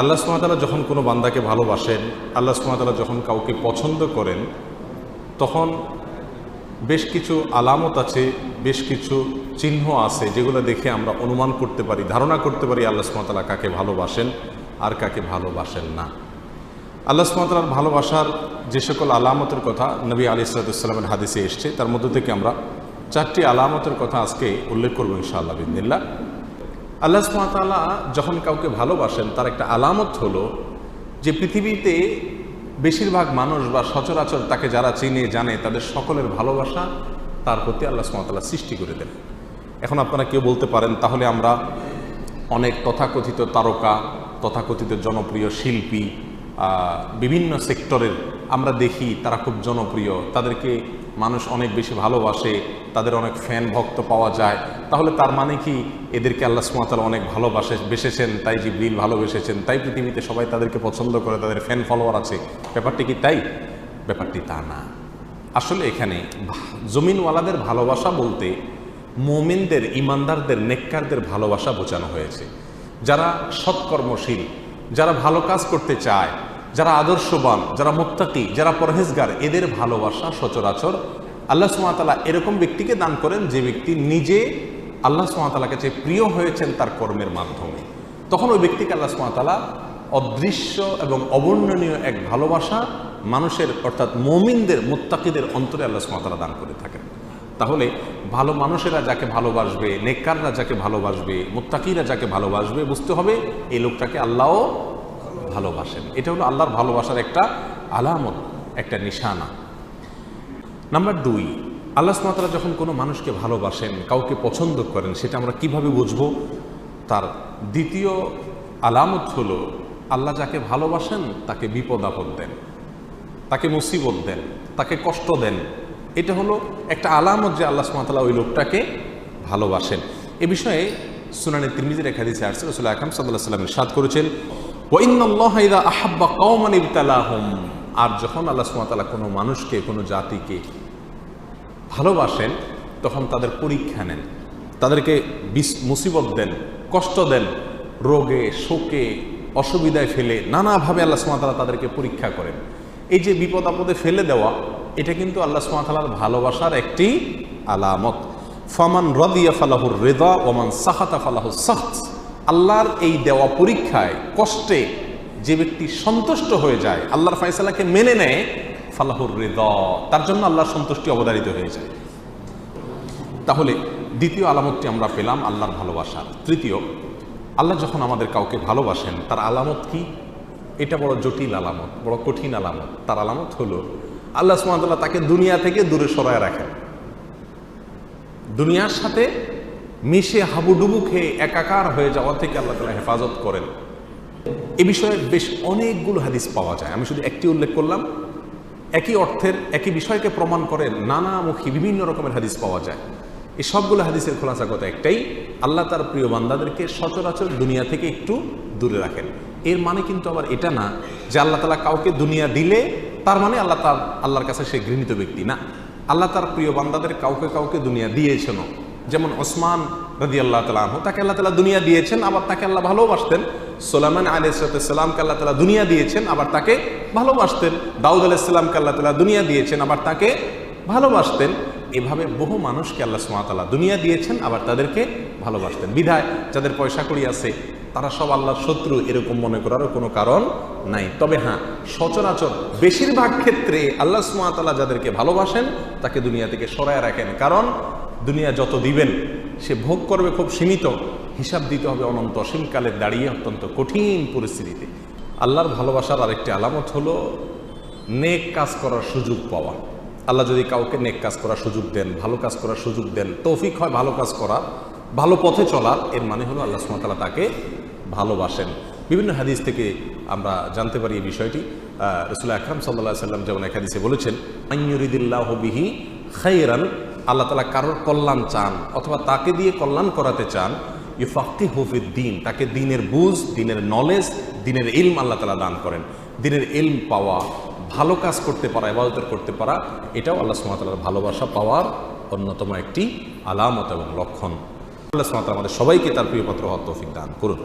আল্লাহ সুমাতালা যখন কোনো বান্দাকে ভালোবাসেন, আল্লাহ সুমাতালা যখন কাউকে পছন্দ করেন, তখন বেশ কিছু আলামত আছে, বেশ কিছু চিহ্ন আছে যেগুলো দেখে আমরা অনুমান করতে পারি, ধারণা করতে পারি আল্লাহ সুমাতালা কাকে ভালোবাসেন আর কাকে ভালোবাসেন না। আল্লাহ সুমাতালার ভালোবাসার যে সকল আলামতের কথা নবী আলি সালাতামের হাদিসে এসছে, তার মধ্য থেকে আমরা চারটি আলামতের কথা আজকে উল্লেখ করব ইনশাআল্লাহ বিদিল্লা আল্লাহ সুমাতালা যখন কাউকে ভালোবাসেন, তার একটা আলামত হলো যে পৃথিবীতে বেশিরভাগ মানুষ বা সচরাচর তাকে যারা চিনে, জানে, তাদের সকলের ভালোবাসা তার প্রতি আল্লাহ সুমাতালা সৃষ্টি করে দেন। এখন আপনারা কেউ বলতে পারেন, তাহলে আমরা অনেক তথাকথিত তারকা, তথাকথিত জনপ্রিয় শিল্পী বিভিন্ন সেক্টরের আমরা দেখি, তারা খুব জনপ্রিয়। তাদেরকে মানুষ অনেক বেশি ভালোবাসে, তাদের অনেক ফ্যান ভক্ত পাওয়া যায়। তাহলে তার মানে কি? এদেরকে আল্লাহ সুমাতাল অনেক ভালোবাসে, বেসেছেন, তাই জিবরিল ভালোবেসেছেন, তাই পৃথিবীতে সবাই তাদেরকে পছন্দ করে, তাদের ফ্যান ফলোয়ার আছে। ব্যাপারটি কি তাই? ব্যাপারটি তা না। আসলে এখানে জমিনওয়ালাদের ভালোবাসা বলতে মোমিনদের, ইমানদারদের, নেককারদের ভালোবাসা বোঝানো হয়েছে। যারা সৎকর্মশীল যারা ভালো কাজ করতে চায় যারা আদর্শবান, যারা মুত্তাকি, যারা পরহেজগার, এদের ভালোবাসা সচরাচর আল্লাহ সুমাতালা এরকম ব্যক্তিকে দান করেন যে ব্যক্তি নিজে আল্লাহ সুমাতালার কাছে প্রিয় হয়েছেন তার কর্মের মাধ্যমে। তখন ওই ব্যক্তিকে আল্লাহ সুমাতালা অদৃশ্য এবং অবর্ণনীয় এক ভালোবাসা মানুষের, অর্থাৎ মমিনদের, মুত্তাকিদের অন্তরে আল্লাহ সুমাতালা দান করে থাকেন। তাহলে ভালো মানুষেরা যাকে ভালোবাসবে, নেককাররা যাকে ভালোবাসবে, মুত্তাকিরা যাকে ভালোবাসবে, বুঝতে হবে এই লোকটাকে আল্লাহও ভালোবাসেন। এটা হলো আল্লাহর ভালোবাসার একটা আলামত, একটা নিশানা। নাম্বার দুই, আল্লাহ সুমাতারা যখন কোনো মানুষকে ভালোবাসেন, কাউকে পছন্দ করেন, সেটা আমরা কীভাবে বুঝব? তার দ্বিতীয় আলামত হলো, আল্লাহ যাকে ভালোবাসেন, তাকে বিপদ আপদ দেন, তাকে মুসিবত দেন, তাকে কষ্ট দেন। এটা হলো একটা আলামত যে আল্লাহ সুমাতালা ওই লোকটাকে ভালোবাসেন। এ বিষয়ে সুনানি তিরমিজির এক হাদিসে আসছে রসুল আকরাম সাল্লাহ সাল্লামের সাদ করেছেন আর যখন আল্লাহ সুমাতালা কোনো মানুষকে, কোনো জাতিকে ভালোবাসেন, তখন তাদের পরীক্ষা নেন। তাদেরকে মুসিবত দেন, কষ্ট দেন, রোগে, শোকে, অসুবিধায় ফেলে নানাভাবে আল্লাহ সুমাতালা তাদেরকে পরীক্ষা করেন। এই যে বিপদ আপদে ফেলে দেওয়া, এটা কিন্তু আল্লাহ সুমাতালার ভালোবাসার একটি আলামত। ফমান রদিয়া ফালাহুর রেদা ওমান সাহাতা ফালাহু সাহত আল্লাহর এই দেওয়া পরীক্ষায় কষ্টে যে ব্যক্তি সন্তুষ্ট হয়ে যায়, আল্লাহর ফয়সালাকে মেনে নেয়, ফালাহুর রেদা, তার জন্য আল্লাহর সন্তুষ্টি অবধারিত হয়ে যায়। তাহলে দ্বিতীয় আলামতটি আমরা পেলাম আল্লাহর ভালোবাসা। তৃতীয়, আল্লাহ যখন আমাদের কাউকে ভালোবাসেন, তার আলামত কি? এটা বড় জটিল আলামত, বড় কঠিন আলামত। তার আলামত হলো, আল্লাহ সুমাতাল্লাহ তাকে দুনিয়া থেকে দূরে সরায় রাখেন। দুনিয়ার সাথে মিশে হাবুডুবু খেয়ে একাকার হয়ে যাওয়া থেকে আল্লাহ তালা হেফাজত করেন। এ বিষয়ে বেশ অনেকগুলো হাদিস পাওয়া যায়। আমি শুধু একটি উল্লেখ করলাম। একই অর্থের, একই বিষয়কে প্রমাণ করে নানামুখী বিভিন্ন রকমের হাদিস পাওয়া যায়। এই সবগুলো হাদিসের খোলাসা কথা একটাই। আল্লাহ তার প্রিয় বান্দাদেরকে সচরাচর দুনিয়া থেকে একটু দূরে রাখেন। এর মানে কিন্তু আবার এটা না যে আল্লাহ তালা কাউকে দুনিয়া দিলে তার মানে আল্লাহ তার, আল্লাহর কাছে সে ঘৃণিত ব্যক্তি না। আল্লাহ তার প্রিয় বান্দাদের কাউকে কাউকে দুনিয়া দিয়েছেন যেমন ওসমান রাজি আল্লাহ তালাহ তাকে আল্লাহ তালা দুনিয়া দিয়েছেন, আবার তাকে আল্লাহ ভালোবাসতেন। সোলামান আলাইসালামকে আল্লাহ তালা দুনিয়া দিয়েছেন, আবার তাকে ভালোবাসতেন। দাউদ আলাইসাল্লামকে আল্লাহ তালা দুনিয়া দিয়েছেন, আবার তাকে ভালোবাসতেন। এভাবে বহু মানুষকে আল্লাহ সুমাতালা দুনিয়া দিয়েছেন, আবার তাদেরকে ভালোবাসতেন। বিধায় যাদের পয়সা করি আছে, তারা সব আল্লাহর শত্রু, এরকম মনে করারও কোনো কারণ নাই। তবে হ্যাঁ সচরাচর বেশিরভাগ ক্ষেত্রে আল্লাহ সুমাতালা যাদেরকে ভালোবাসেন, তাকে দুনিয়া থেকে সরায় রাখেন। কারণ দুনিয়া যত দিবেন, সে ভোগ করবে খুব সীমিত। হিসাব দিতে হবে অনন্ত অসীমকালে দাঁড়িয়ে অত্যন্ত কঠিন পরিস্থিতিতে। আল্লাহর ভালোবাসার আরেকটি আলামত হলো, নেক কাজ করার সুযোগ পাওয়া। আল্লাহ যদি কাউকে নেক কাজ করার সুযোগ দেন, ভালো কাজ করার সুযোগ দেন, তৌফিক হয় ভালো কাজ করা ভালো পথে চলার, এর মানে হলো আল্লাহ সুমতালা তাকে ভালোবাসেন। বিভিন্ন হাদিস থেকে আমরা জানতে পারি এই বিষয়টি। রসুল আকরাম সাল্লাহ সাল্লাম যেমন এক হাদিসে বলেছেন আইয়ুরিদিল্লাহ বিহি খাইরান আল্লাহ তালা কারোর কল্যাণ চান অথবা তাকে দিয়ে কল্যাণ করাতে চান ইউফাক্তি হফিদ দিন, তাকে দিনের বুঝ, দিনের নলেজ দিনের ইলম আল্লাহ তালা দান করেন। দিনের ইলম পাওয়া, ভালো কাজ করতে পারা ইবাদতের করতে পারা, এটাও আল্লাহ সুমাতালার ভালোবাসা পাওয়ার অন্যতম একটি আলামত এবং লক্ষণ। আল্লাহ সুমাতালা আমাদের সবাইকে তার প্রিয় পাত্র হওয়ার তৌফিক দান করুন।